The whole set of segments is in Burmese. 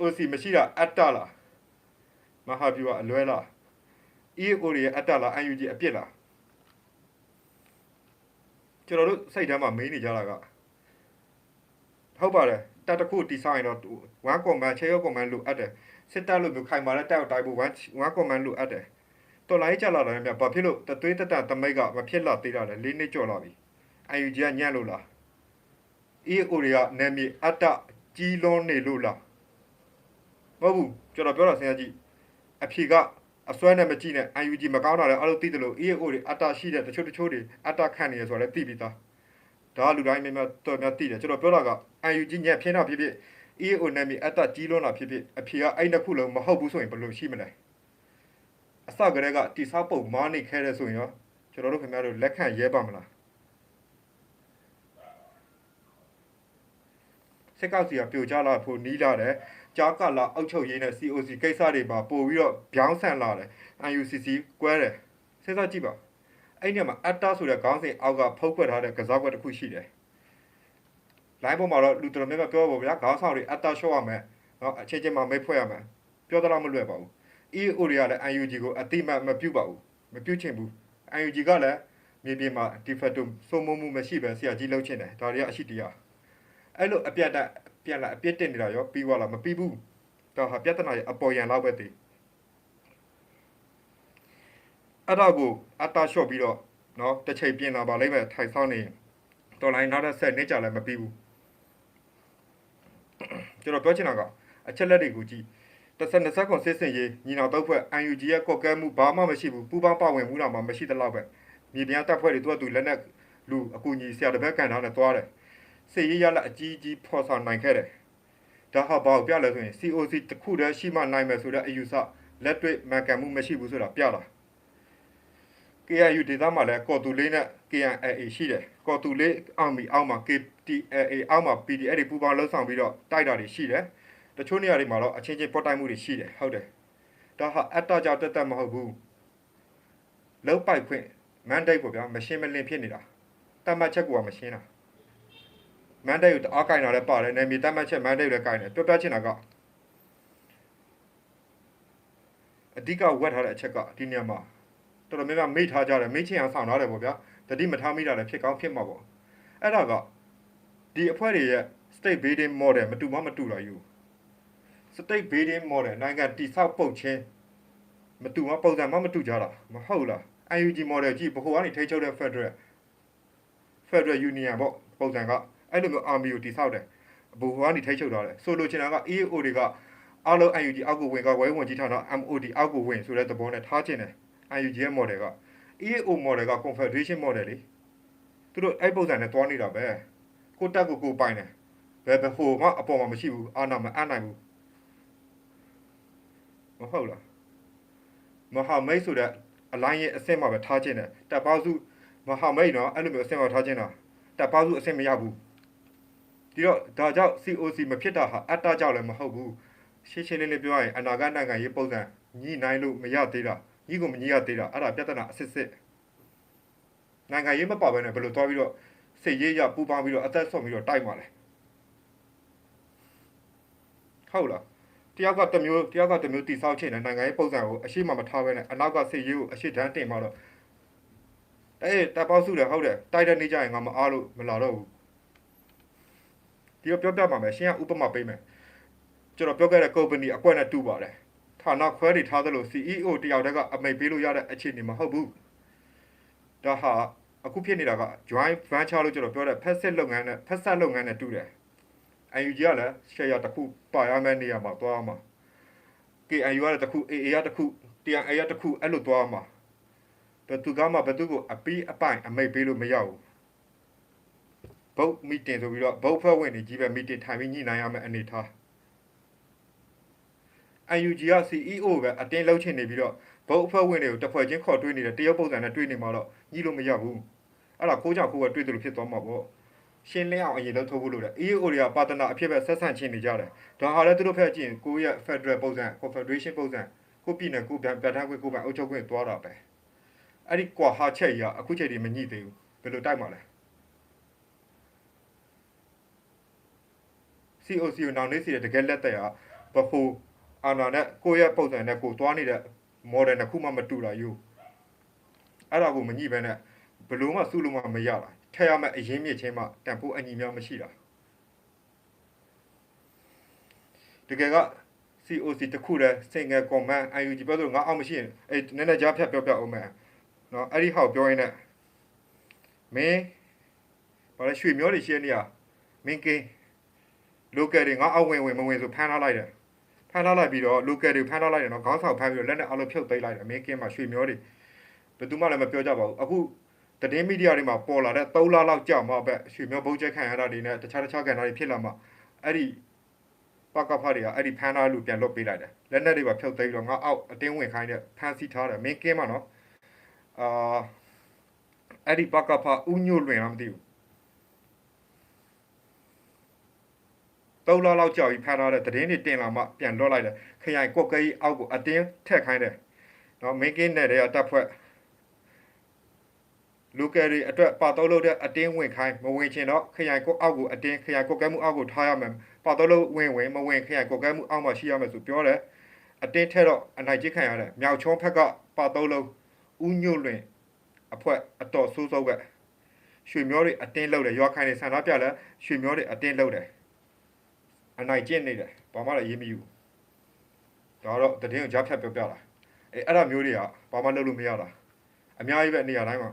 COC မရှိတာအတ္တလားမဟာဗျူဟာအလွဲလား EAO တွေရဲ့အတ္တလား UNG အပြစ်လားကျွန်တော်တို့စိတ်ထဲမှာမေးနေကြတာကဟုတ်ပါတယ်တက်တစ်ခုတီဆိုင်ရင်တော့1 command ချေရော command လို့အပ်တယ်စစ်တပ်လို့မျိုးခိုင်မာတဲ့တက်တိုက်ဖို့1 1 command လို့အပ်တယ်တော်လိုင်းကြလာတယ်မြတ်ဘာဖြစ်လို့တသွေးတက်တာတမိတ်ကမဖြစ်လာသေးတာလဲလေးနှစ်ကျော်လာပြီ UNG ကညံ့လို့လား EAO တွေကနာမည်အတ္တကြီးလွန်းနေလို့လား မဟုတ်ဘူးကျွန်တော်ပြောတာစဉ်းစားကြည့်အဖြေကအစွဲနဲ့မကြည့်နဲ့ UNG မကောင်းတာလည်းအဲ့လိုသိတယ်လို့ EAO တွေအတ္တရှိတဲ့တချို့တချို့တွေအတ္တခံနေရဆိုတော့လည်းသိပြီးသားဒါကလူတိုင်းများများတော်များသိတယ်ကျွန်တော်ပြောတာက UNG ညံ့ဖြစ်တာဖြစ်ဖြစ် EAO နာမည်အတ္တကြီးလွန်းတာဖြစ်ဖြစ်အဖြေကအဲ့နှစ်ခုလုံးမဟုတ်ဘူးဆိုရင်ဘယ်လိုရှိမလဲအစကတည်းကတိဆောက်ပုံမားနေခဲ့တဲ့ဆိုရင်ရောကျွန်တော်တို့ခင်ဗျားတို့လက်ခံရဲပါမလားစစ်ကောက်စီကပြိုကျလာဖို့နီးလာတယ် ကြားကလာအောက်ချုပ်ရေးနဲ့ COC ကိစ္စတွေပါပို့ပြီးတော့ပြောင်းဆန်လာတယ် UNCC ကွဲတယ်စဉ်းစားကြည့်ပါအဲ့ဒီမှာအတ္တဆိုတဲ့ခေါင်းစဉ်အောက်ကဖုတ်ခွက်ထားတဲ့ကစားကွက်တစ်ခုရှိတယ်လိုင်းပေါ်မှာတော့လူတော်များများပြောပါဗျာခေါင်းဆောင်တွေအတ္တလျှော့ရမယ်နော်အခြေချင်းမှာမိတ်ဖွဲ့ရမယ်ပြောတော့မလွယ်ပါဘူး EO တွေကလည်း UNG ကိုအတိမတ်မပြုတ်ပါဘူးမပြုတ်ချင်ဘူး UNG ကလည်းမြေပြင်မှာ de facto စိုးမိုးမှုမရှိပဲဆရာကြီးလှုပ်ချင်တယ်ဒါတွေကအရှိတရားအဲ့လိုအပြတ်တက် ပြန်လာအပြစ်တင်နေတာရောပြီးသွားလားမပြီးဘူးတော့ဟာပြဿနာရဲ့အပေါ်ယံလောက်ပဲတည်အဲ့ဒါကိုအတာလျှော့ပြီးတော့နော်တစ်ချိန်ပြင်လာပါလိမ့်မယ်ထိုင်ဆောင်နေတော်လိုင်းနောက်တစ်ဆက်နေကြလည်းမပြီးဘူးကျွန်တော်ပြောချင်တာကအချက်လက်တွေကိုကြည့်တစ်ဆက်နှစ်ဆက်ကွန်စစ်စင်ရေးညီနောင်တော့ဖွဲ့ UNG ရဲ့ကော့ကဲမှုဘာမှမရှိဘူးပူပေါင်းပါဝင်မှုတော့မှမရှိတဲ့လောက်ပဲမြေပြင်တပ်ဖွဲ့တွေသူကသူလက်နက်လူအကူကြီးဆရာတစ်ဘက်ကန်ထားနဲ့သွားတယ် စေရရလက်အကြီးကြီးဖော်ဆောင်နိုင်ခဲ့တယ်။ဒါဟာဘာကိုပြလဲဆိုရင် COC တစ်ခုတည်းရှိမှနိုင်မယ်ဆိုတဲ့အယူဆလက်တွေ့မှန်ကန်မှုမရှိဘူးဆိုတာပြတာ။ KIU ဒေသမှာလည်းကော်တူလေးနဲ့ KNLA ရှိတယ်။ကော်တူလေးအောင်မီအောက်မှာ KTLA အောက်မှာ PDF တွေပူးပေါင်းလှုပ်ဆောင်ပြီးတော့တိုက်တာတွေရှိတယ်။တချို့နေရာတွေမှာတော့အချင်းချင်းပေါ်တိုက်မှုတွေရှိတယ်ဟုတ်တယ်။ဒါဟာအတ္တကြောင့်တက်တက်မဟုတ်ဘူး။လောက်ပိုက်ခွင့် mandate ပေါ့ဗျာမရှင်းမလင်းဖြစ်နေတာ။တတ်မှတ်ချက်ကမရှင်းတာ။ မန်ဒတ်ကိုတအားကင်တာလည်းပါတယ်နေမြေတတ်မှတ်ချက်မန်ဒတ်လည်းကင်တယ်ပြောပြချင်တာကအဓိကဝက်ထားတဲ့အချက်ကဒီနေရာမှာတော်တော်များများမိထားကြတယ်မိချင်အောင်ဆောင်ထားတယ်ပေါ့ဗျာတတိမထားမိတာလည်းဖြစ်ကောင်းဖြစ်မှာပေါ့အဲ့ဒါကဒီအဖွဲ့တွေရဲ့ state building model မတူမမတူတာယူ state building model နိုင်ငံတိဆောက်ပုံချင်းမတူမပုံစံမမတူကြတာမဟုတ်လား UNG model ကြည့်ဘိုကနေထိချုပ်တဲ့ Federal Federal Union ပေါ့ပုံစံက အဲ့လိုမျိုး army ကိုတိဆောက်တယ်ဘူကနေထိချုပ်ထားတယ်ဆိုလိုချင်တာက EAO တွေကအားလုံး UNG အောက်ကိုဝင်ကဝဲဝင်ကြီးထားတော့ MOD အောက်ကိုဝင်ဆိုတဲ့သဘောနဲ့ထားချင်တယ် UNG ရဲ့ model က EAO model က confederation model လေသူတို့အဲ့ပုံစံနဲ့တွားနေတာပဲကိုတက်ကိုကိုပိုင်တယ်ဘယ်ဘဟိုမှအပေါ်မှာမရှိဘူးအာနာမအနိုင်ဘူးမဟုတ်လားမဟာမိတ်ဆိုတဲ့အလိုင်းရဲ့အဆင့်မှာပဲထားချင်တယ်တပ်ပေါစုမဟာမိတ်နော်အဲ့လိုမျိုးအဆင့်မှာထားချင်တာတပ်ပေါစုအဆင့်မရဘူး ဒီတော့ဒါကြောင့် COC မဖြစ်တာဟာအတ္တကြောင့်လည်းမဟုတ်ဘူးရှင်းရှင်းလင်းလင်းပြောရရင်အနာဂတ်နိုင်ငံရေးပုံစံညှိနှိုင်းလို့မရသေးတာညှိကိုမညှိရသေးတာအဲ့ဒါပြဿနာအစစ်စစ်နိုင်ငံရေးမပါဘဲနဲ့ဘယ်လိုသွားပြီးတော့စိတ်ရေးရပူပေါင်းပြီးတော့အသက်ဆုံးပြီးတော့တိုက်မှာလဲဟုတ်လားတယောက်ကတစ်မျိုးတယောက်ကတစ်မျိုးတိဆောက်ချင်တဲ့နိုင်ငံရေးပုံစံကိုအရှိမမထားဘဲနဲ့အနောက်ကစိတ်ရေးကိုအရှိတန်းတင်มาတော့အေးတပ်ပေါက်စုတယ်ဟုတ်တယ်တိုက်တဲ့နေကြရင်ငါမအားလို့မလာတော့ဘူး ဒီတော့ပြောပြမှာမယ်ရှင်းကဥပမာပေးမယ်ကျွန်တော်ပြောခဲ့တဲ့ company အကွက်နဲ့တူပါတယ်ဌာနခွဲတွေထားသလို CEO တယောက်တည်းကအမိတ်ပေးလို့ရတဲ့အခြေအနေမဟုတ်ဘူးဒါဟာအခုဖြစ်နေတာက joint venture လို့ကျွန်တော်ပြောတဲ့ဖက်စစ်လုပ်ငန်းနဲ့ဖက်ဆက်လုပ်ငန်းနဲ့တူတယ် UNG ကလည်း share တစ်ခုပါရမယ့်နေရာမှာသွားမှာ KNU ကလည်းတစ်ခု AA ကတစ်ခု TNA ကတစ်ခုအဲ့လိုသွားမှာဘယ်သူကမှဘယ်သူကိုအပီးအပိုင်အမိတ်ပေးလို့မရဘူး ဘုတ်မီတင်ဆိုပြီးတော့ဘုတ်ဖွဲ့ဝင်တွေကြီးပဲမီတင်ထိုင်ပြီးညှိနှိုင်းရမယ့်အနေထား UNG က CEO ပဲအတင်းလှုပ်ချင်နေပြီးတော့ဘုတ်အဖွဲ့ဝင်တွေကိုတစ်ဖွဲ့ချင်းခေါ်တွေးနေတဲ့တရုတ်ပုံစံနဲ့တွေးနေမှာတော့ညှိလို့မရဘူးအဲ့ဒါကိုးကြောင်ကိုးကတွေးတယ်လို့ဖြစ်သွားမှာပေါ့ရှင်းလင်းအောင်အရင်လှုပ်ထုတ်ဖို့လိုတယ် EAO တွေကပါတနာအဖြစ်ပဲဆက်ဆံချင်းနေကြတယ်ဒါဟာလည်းသူတို့ဖက်ကြည့်ရင်ကိုယ့်ရဲ့ Federal ပုံစံ Confederation ပုံစံကိုပြည်နယ်ကိုပြန်ပြဋ္ဌာန်းခွင့်ကိုပိုင်အုပ်ချုပ်ခွင့်သွားတာပဲအဲ့ဒီကွာဟာချက်ကြီးကအခုချိန်ဒီမညှိသေးဘူးဘယ်လိုတိုက်မှာလဲ COC ကိုနောင်နေစီတဲ့တကယ်လက်သက်ဟာဘဟုအာနာနဲ့ကိုယ့်ရဲ့ပုံစံနဲ့ကိုယ်သွားနေတဲ့ model တစ်ခုမှမတူတာယူအဲ့ဒါကိုမညှိဘဲနဲ့ဘလို့မှစုလို့မှမရတာထည့်ရမယ့်အရင်မြစ်ချင်းမှတန်ဖိုးအညီများမရှိတာတကယ်က COC တစ်ခုတည်း single command IUG ပြောလို့ငါအောင်မရှိရင်အဲ့နည်းနည်းကြားဖြတ်ပြောပြအောင်မယ်နော်အဲ့ဒီဟောက်ပြောရင်းနဲ့မင်းဘာလဲရွှေမျောတွေရှင်းနေရမင်းကင်း local တွေငါအောက်ဝင်ဝင်မဝင်ဆိုဖမ်းထားလိုက်တယ်ဖမ်းထားလိုက်ပြီးတော့ local တွေဖမ်းထားလိုက်တယ်နော်ခေါင်းဆောင်ဖမ်းပြီးတော့လက်နဲ့အလုံးဖြုတ်သိမ်းလိုက်တယ်မင်းကင်းမှာရွှေမျောတွေဘယ်သူမှလည်းမပြောကြပါဘူးအခုသတင်းမီဒီယာတွေမှာပေါ်လာတဲ့3လလောက်ကြာမှပဲရွှေမျောဘုတ်ချက်ခံရတာတွေနဲ့တခြားတခြားကန်တာတွေဖြစ်လာမှအဲ့ဒီပကဖတ်တွေကအဲ့ဒီဖမ်းထားလူပြန်လွတ်ပေးလိုက်တယ်လက်နဲ့တွေပါဖြုတ်သိမ်းပြီးတော့ငါအောက်အတင်းဝင်ခိုင်းတဲ့ဖမ်းဆီးထားတယ်မင်းကင်းမှာနော်အာအဲ့ဒီပကဖဥညွတ်လွင်လားမသိဘူး သုံးလလောက်ကြာပြီးဖမ်းထားတဲ့သတင်းတွေတင်လာမှပြန်လွှတ်လိုက်တယ်ခရိုင်ကွက်ကကြီးအောက်ကိုအတင်းထက်ခိုင်းတယ်နော်မင်းကင်းနယ်တွေကတပ်ဖွဲ့လူကယ်တွေအတွက်ပါတော့လို့တဲ့အတင်းဝင်ခိုင်းမဝင်ချင်တော့ခရိုင်ကွက်အောက်ကိုအတင်းခရိုင်ကွက်ကဲမှုအောက်ကိုထားရမယ်ပါတော့လို့ဝင်ဝင်မဝင်ခရိုင်ကွက်ကဲမှုအောက်မှာရှိရမယ်ဆိုပြောတယ်အတင်းထက်တော့အနိုင်ကျင့်ခံရတယ်မြောက်ချုံးဖက်ကပါတော့လို့ဥညွတ်လွင်အဖွဲအတော်ဆိုးဆိုးပဲရွှေမျောတွေအတင်းလောက်တယ်ရွာခိုင်တွေဆန္ဒပြလဲရွှေမျောတွေအတင်းလောက်တယ် အနိုင်ကျင့်နေတယ်ဘာမှလည်းရေးမယူဒါတော့တည်င်းကိုကြားဖြတ်ပြောပြတာအဲအဲ့ဒါမျိုးတွေကဘာမှလုပ်လို့မရတာအများကြီးပဲနေရာတိုင်းမှာ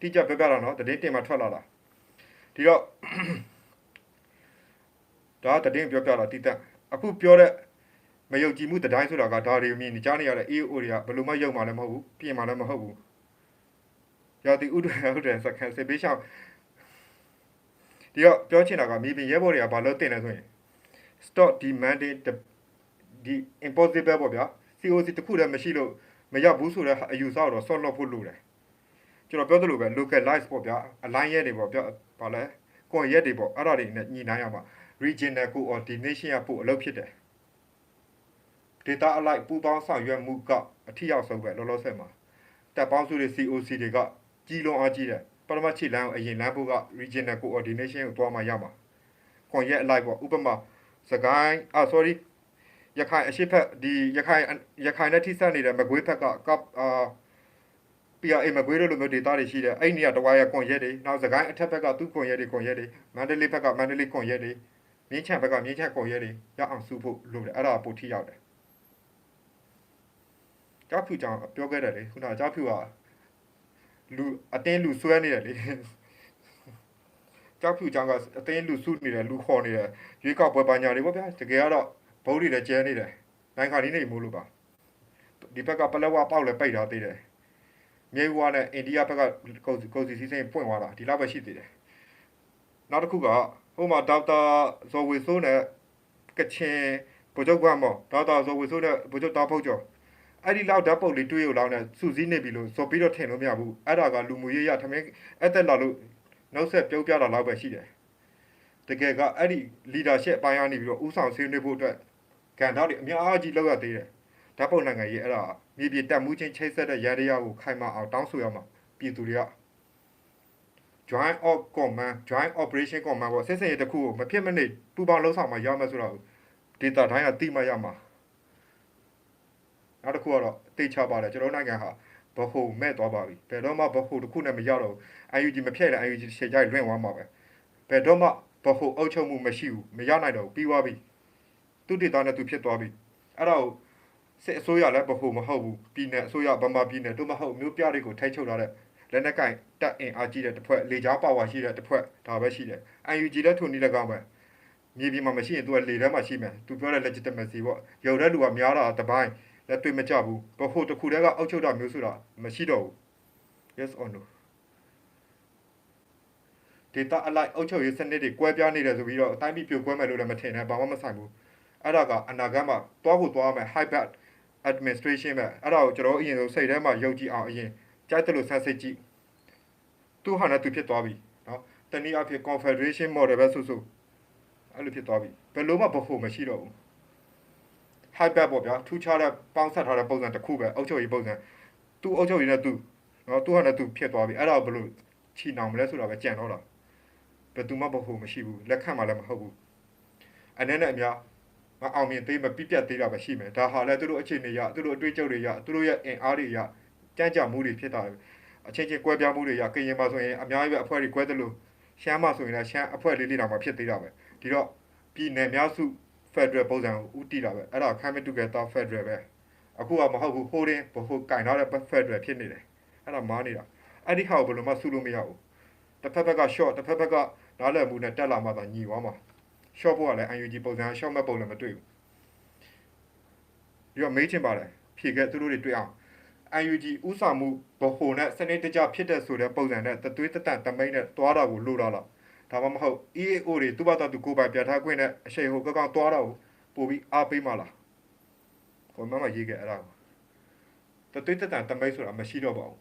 တိကျပြောပြတာနော်တည်င်းတင်မှာထွက်လာတာဒီတော့ဒါကတည်င်းပြောပြတာတိတက်အခုပြောတဲ့မယုံကြည်မှုတတိုင်းဆိုတာကဒါတွေမြင်နေကြနေရတဲ့ AO တွေကဘယ်လိုမှယုံမှလည်းမဟုတ်ဘူးပြင်မှလည်းမဟုတ်ဘူးရာတီဥဒ္ဒရဟုတ်တယ်စကန်စေပေးရှောင်းဒီတော့ပြောချင်တာကမြေပြင်ရဲဘော်တွေကဘာလို့တင်လဲဆိုရင် stock demanding the the impossible ပေါ့ဗျာ COC တခုတည်းမရှိလို့မရဘူးဆိုတဲ့အယူဆတော့ solve လုပ်ဖို့လိုတယ်ကျွန်တော်ပြောသလိုပဲ localize ပေါ့ဗျာ align ရဲတွေပေါ့ဗျာဘာလဲ con ရဲတွေပေါ့အဲ့ဒါတွေနဲ့ညီနိုင်ရမှာ regional coordination ရဖို့အလုပ်ဖြစ်တယ် data အလိုက်ပူပေါင်းဆောင်ရွက်မှုကအထီရောက်ဆုံးပဲလောလောဆယ်မှာတပ်ပေါင်းစုတွေ COC တွေကကြီးလုံးအားကြီးတယ်ပထမခြေလမ်းကိုအရင်လမ်းဖို့က regional coordination ကိုတွားမှရမှာ con ရဲအလိုက်ပေါ့ဥပမာ စကိုင်းအာ sorry ရခိုင်အရှိဖက်ဒီရခိုင်ရခိုင်နဲ့ထိစပ်နေတဲ့မကွေးဖက်ကကပ်အာ PRA မကွေးတို့လိုမျိုးဒေတာတွေရှိတယ်အဲ့ဒီနေရာတဝါရကွန်ရက်တွေနောက်စကိုင်းအထက်ဘက်ကသူ့ကွန်ရက်တွေကွန်ရက်တွေမန္တလေးဘက်ကမန္တလေးကွန်ရက်တွေမြင်းချံဘက်ကမြင်းချံကွန်ရက်တွေရအောင်စုဖို့လိုတယ်အဲ့ဒါပိုထိရောက်တယ်ကြောက်ဖြူကြောင်ပြောခဲ့တယ်လေခုနကကြောက်ဖြူကလူအတင်းလူဆွဲနေတယ်လေ ကြောက်ဖြူကြောင်ကအတင်းလူစုနေတယ်လူခေါ်နေတယ်ရွေးကောက်ပွဲပညာတွေပေါ့ဗျာတကယ်ကတော့ဘုံတွေလည်းကျဲနေတယ်နိုင်ခါဒီနေမို့လို့ပါဒီဘက်ကပလက်ဝပေါက်လည်းပိတ်ထားသေးတယ်မြေဝါနဲ့အိန္ဒိယဘက်ကကိုကိုစီစီစိန်ပွင့်သွားတာဒီလောက်ပဲရှိသေးတယ်နောက်တစ်ခုကဟိုမှာဒေါက်တာဇော်ဝေဆိုးနဲ့ကချင်ဗိုလ်ချုပ်ကမောဒေါက်တာဇော်ဝေဆိုးနဲ့ဗိုလ်ချုပ်တာဖုတ်ကျော်အဲ့ဒီလောက်ဓာတ်ပုတ်လေးတွေးရလောက်နဲ့စူးစီးနေပြီလို့စော်ပြီးတော့ထင်လို့မရဘူးအဲ့ဒါကလူမှုရေးရထမင်းအဲ့သက်လာလို့ နောက်ဆက်ပြုတ်ပြတာလောက်ပဲရှိတယ်တကယ်ကအဲ့ဒီ leadership အပိုင်းကနေပြီးတော့ဥဆောင်ဆွေးနွေးဖို့အတွက်ကန်တော့တွေအများကြီးလောက်ရသေးတယ်ဓာတ်ပုတ်နိုင်ငံရေးအဲ့ဒါမြေပြေတက်မှုချင်းချိတ်ဆက်တဲ့ရရရကိုခိုင်မာအောင်တောင်းဆိုရမှာပြည်သူတွေက joint of command joint operation command ပေါ့စစ်စင်ရေးတစ်ခုကိုမဖြစ်မနစ်ပူပေါင်းလှုပ်ဆောင်မှရမယ်ဆိုတော့ data တိုင်းကတိမှရမှာနောက်တစ်ခုကတော့သိချပါတယ်ကျွန်တော်နိုင်ငံဟာ ဘဟုမဲ့သွားပါပြီဘယ်တော့မှဘဟုတစ်ခုနဲ့မရတော့ဘူး IUG မဖြည့်တဲ့ IUG ရှေ့ကြိုက်လွင့်သွားမှာပဲဘယ်တော့မှဘဟုအုပ်ချုပ်မှုမရှိဘူးမရနိုင်တော့ဘူးပြီးသွားပြီသူ data နဲ့သူဖြစ်သွားပြီအဲ့ဒါကိုစစ်အစိုးရလည်းဘဟုမဟုတ်ဘူးပြည်နယ်အစိုးရဗမာပြည်နယ်တို့မဟုတ်မျိုးပြတွေကိုထိတ်ချုပ်ထားတဲ့လက်နက်ကင်တက်အင်အားကြီးတဲ့တစ်ဖွဲ့လေကြောင်းပါဝါရှိတဲ့တစ်ဖွဲ့ဒါပဲရှိတယ် IUG လည်းထုံနည်းလည်းကောင်းပဲမြေပြင်မှာမရှိရင်သူကလေထဲမှာရှိမယ်သူပြောတဲ့ legitimacy ပေါ့ရုံတဲ့လူကများတာတပိုင်း လက်တွေ့မကျဘူးဘဖို့တစ်ခုတည်းကအောက်ချုပ်တာမျိုးဆိုတာမရှိတော့ဘူး yes or no ဒေတာအလိုက်အောက်ချုပ်ရေးစနစ်တွေကွဲပြားနေတယ်ဆိုပြီးတော့အတိုင်းပြည်ပြိုကွဲမယ်လို့လည်းမထင်နဲ့ဘာမှမဆိုင်ဘူးအဲ့ဒါကအနာဂတ်မှာတွားဖို့တွားမယ် hybrid administration ပဲအဲ့ဒါကိုကျွန်တော်အရင်ဆုံးစိတ်ထဲမှာယုံကြည်အောင်အရင်ကြိုက်တယ်လို့ဆန်းစစ်ကြည့်သူဟာနဲ့သူဖြစ်သွားပြီနော်တနည်းအားဖြင့် confederation model ပဲဆိုဆိုအဲ့လိုဖြစ်သွားပြီဘယ်လိုမှဘဖို့မရှိတော့ဘူး hybrid ပေါ့ဗျာထူးခြားတဲ့ပေါင်းဆက်ထားတဲ့ပုံစံတစ်ခုပဲအုပ်ချုပ်ရေးပုံစံသူ့အုပ်ချုပ်ရေးနဲ့သူ့နော်သူ့ဟာနဲ့သူ့ဖြစ်သွားပြီအဲ့ဒါကိုဘယ်လိုချီနှောင်မလဲဆိုတာပဲကြံတော့တာဘယ်သူမှဘဟုမရှိဘူးလက်ခံမှလည်းမဟုတ်ဘူးအနေနဲ့အများမအောင်မြင်သေးမပြည့်ပြတ်သေးတာပဲရှိမယ်ဒါဟာလည်းသူတို့အခြေအနေရသူတို့အတွေ့အကြုံတွေရသူတို့ရဲ့အင်အားတွေရကြမ်းကြမှုတွေဖြစ်တာအချင်းချင်းကွဲပြားမှုတွေရကရင်ပါဆိုရင်အများကြီးပဲအဖွဲ့တွေကွဲသလိုရှမ်းမဆိုရင်လည်းရှမ်းအဖွဲ့လေးလေးတောင်မှဖြစ်သေးတာပဲဒီတော့ပြည်နယ်များစု Federal ပုံစံကိုဥတီတာပဲအဲ့ဒါ Come Together Federal ပဲအခုကမဟုတ်ဘူး holding ဘို့ကင်ထားတဲ့ Federal ဖြစ်နေတယ်အဲ့ဒါမားနေတာအဲ့ဒီဟာကိုဘယ်လိုမှစုလို့မရဘူးတစ်ဖက်ဘက်က short တစ်ဖက်ဘက်ကနားလည်မှုနဲ့တက်လာမှသာညီသွားမှာ short ဖို့ကလည်း UNG ပုံစံ short မဲ့ပုံလည်းမတွေ့ဘူးပြီးတော့မေးချင်ပါတယ်ဖြေခဲ့သူတို့တွေတွေ့အောင် UNG ဥဆောင်မှုဘဟုနဲ့စနစ်တကျဖြစ်တဲ့ဆိုတဲ့ပုံစံနဲ့တသွေးတတန်တမိတ်နဲ့တွားတာကိုလိုတာလား ဒါမှမဟုတ် EAO တွေသူ့ဘာသာသူကိုယ်ပိုင်ပြဋ္ဌာန်းခွင့်နဲ့အရှိန်ဟိုကောက်ကောက်တွားတာကိုပို့ပြီးအားပေးမှလားကိုမမရေးခဲ့အဲ့ဒါကိုတသွေးတတန်တမိတ်ဆိုတာမရှိတော့ပါဘူး